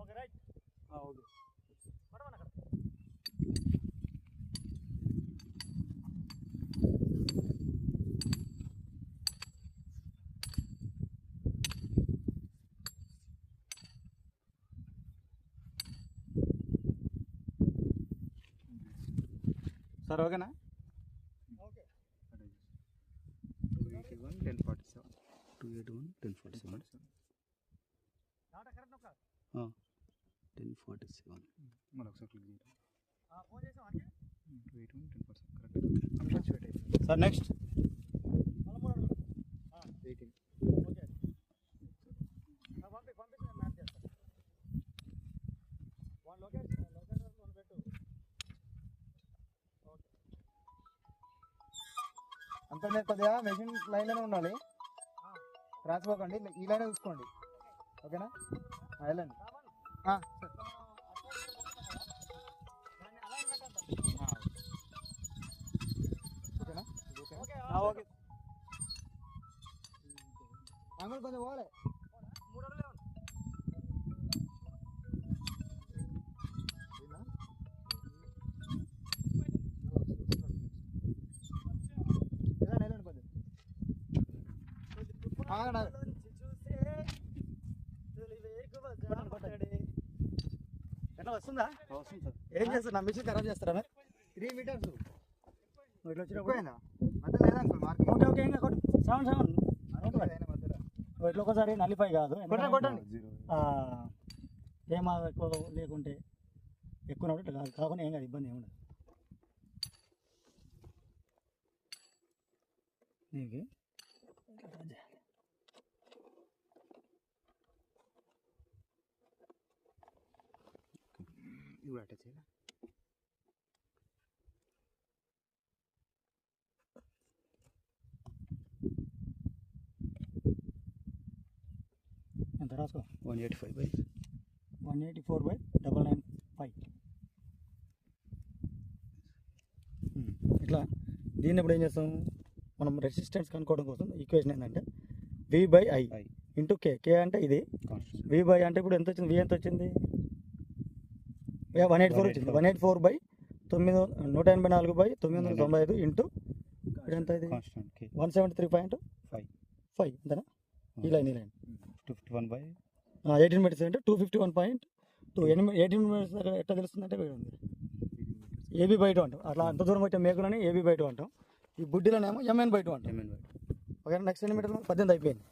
Okay right okay పడవన అక్కడ sir ఓకేనా okay two eighty one ten forty seven two eighty one ten forty seven ten forty seven మళ్ళీ ఒకసారి click చేయండి two eighty one ten forty seven correct sir next eighteen అంత మీరు కొద్దిగా machine లైన్లోనే ఉండాలి. క్రాస్ పోకండి ఈ లైన్ చూసుకోండి. ఓకేనా? వెళ్ళండి. ఓకేనా? Okay okay. ఓకే. అంగులు కొంచెం పోవాలి. ఎట్లా వస్తుందా? వస్తుంది సార్ ఏం చేస్తారు నా మిషన్ ఖరాబ్ చేస్తారా మరి? Three metres. ఇట్లా ఓకే ఓకే ఇంకా కొట్టు. Seven seven. ఇట్లా ఒకసారి నలిఫై కాదు కొట్టండి ఏమా ఎక్కువ లేకుంటే ఎక్కువ ఇట్లా కాదు కాకుండా ఏం కాదు ఇబ్బంది ఏముండదు నీకు ఇది కూడా అటాచ్ చేయాలి ఎంత రాసుకో? One eighty five by. One eighty four by double nine five. ఇట్లా దీన్ని ఇప్పుడు ఏం చేస్తాం? మనం రెసిస్టెన్స్ కనుక్కోవడం కోసం ఈక్వేషన్ ఏంటంటే V by I. Into K K అంటే ఇది. వి బై అంటే ఇప్పుడు ఎంత వచ్చింది? వి ఎంత వచ్చింది? వన్ ఎయిట్ ఫోర్ వచ్చింది. One eight four. బై తొమ్మిది నూట ఎనభై నాలుగు బై తొమ్మిది వందల తొంభై ఐదు ఇంటూ ఎంత ఇది? One seventy three point five. Five అంతేనా? ఈ లైన్ ఈ line. Two fifty one by eighteen metres అంటే two fifty one point two. ఎనిమిది ఎయిటీన్ మీటర్స్ దగ్గర ఎట్లా తెలుస్తుందంటే వీడు ఉంది. ఏబీ బయట అంటాం. అట్లా అంత దూరం వచ్చే మేకులని ఏబీ బయట అంటాం. ఈ బుడ్డిలోనేమో ఎంఎన్ బయట అంటాం. ఎంఎన్ బై ఓకే నెక్స్ట్ ఎన్ని మీటర్లు? పద్దెనిమిది అయిపోయింది.